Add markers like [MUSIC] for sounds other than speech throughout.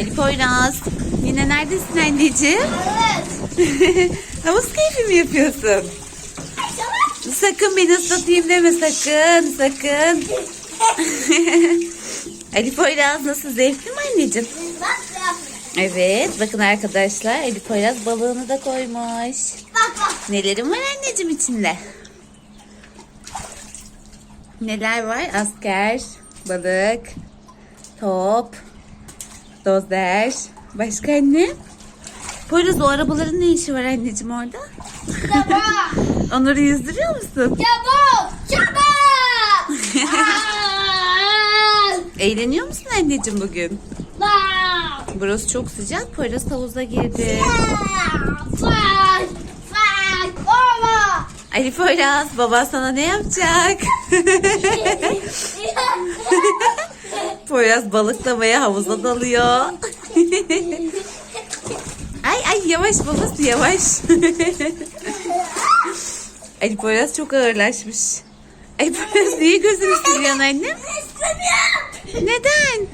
Ali Poyraz. Yine neredesin anneciğim? Evet. [LAUGHS] Havuz keyfi mi yapıyorsun? Sakın beni ıslatayım deme sakın sakın. [LAUGHS] Ali Poyraz nasıl zevkli mi anneciğim? Evet bakın arkadaşlar Ali Poyraz balığını da koymuş. Bak bak. Nelerin var anneciğim içinde? Neler var? Asker, balık, top, dozer. Başka anne? Poyraz o arabaların ne işi var anneciğim orada? Çabuk. [LAUGHS] Onları yüzdürüyor musun? Çabuk. Çabuk. [LAUGHS] Eğleniyor musun anneciğim bugün? Burası çok sıcak. Poyraz havuza girdi. Ali Poyraz baba sana ne yapacak? [LAUGHS] Poyraz balıklamaya havuza dalıyor. [LAUGHS] ay ay yavaş babası yavaş. [LAUGHS] Ali Poyraz çok ağırlaşmış. Ali Poyraz niye gözünü siliyorsun annem? Neden?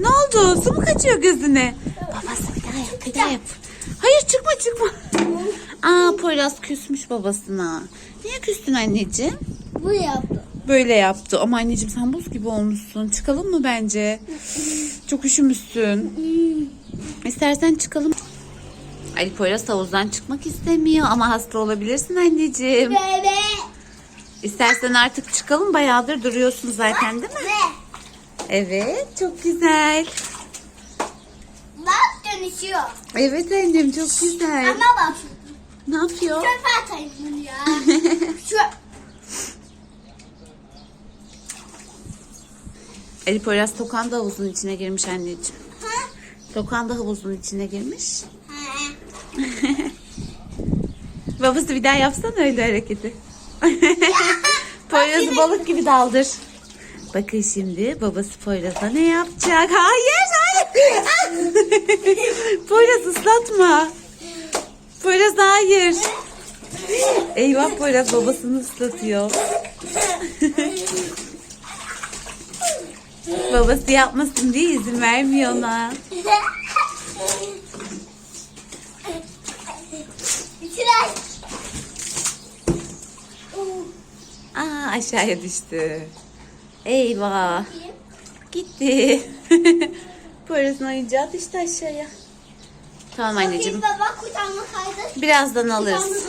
Ne oldu? Su mu kaçıyor gözüne? Babası bir daha yap, bir daha yap. Hayır çıkma çıkma. Aa Poyraz küsmüş babasına. Niye küstün anneciğim? Bu yaptı. Böyle yaptı. Ama anneciğim sen buz gibi olmuşsun. Çıkalım mı bence? Çok üşümüşsün. İstersen çıkalım. Ali Poyraz havuzdan çıkmak istemiyor ama hasta olabilirsin anneciğim. Bebe. İstersen artık çıkalım. Bayağıdır duruyorsun zaten değil mi? Ve. Evet çok güzel. Bak dönüşüyor. Evet annem çok güzel. Ama bak. Ne yapıyor? Çöpe atayım bunu ya. Şu. [LAUGHS] Ali Poyraz Tokan da havuzun içine girmiş anneciğim. Ha? Tokan da havuzun içine girmiş. [LAUGHS] Babası bir daha yapsana öyle hareketi. [LAUGHS] [LAUGHS] Poyraz'ı balık gibi daldır. Bakın şimdi babası Poyraz'a ne yapacak? Hayır, hayır. Poyraz ıslatma. Poyraz hayır. Eyvah Poyraz babasını ıslatıyor. Babası yapmasın diye izin vermiyor ona. Aa aşağıya düştü. Eyvah. Gitti. [LAUGHS] Poyraz'ın oyuncağı düştü aşağıya. Tamam anneciğim. Birazdan alırız.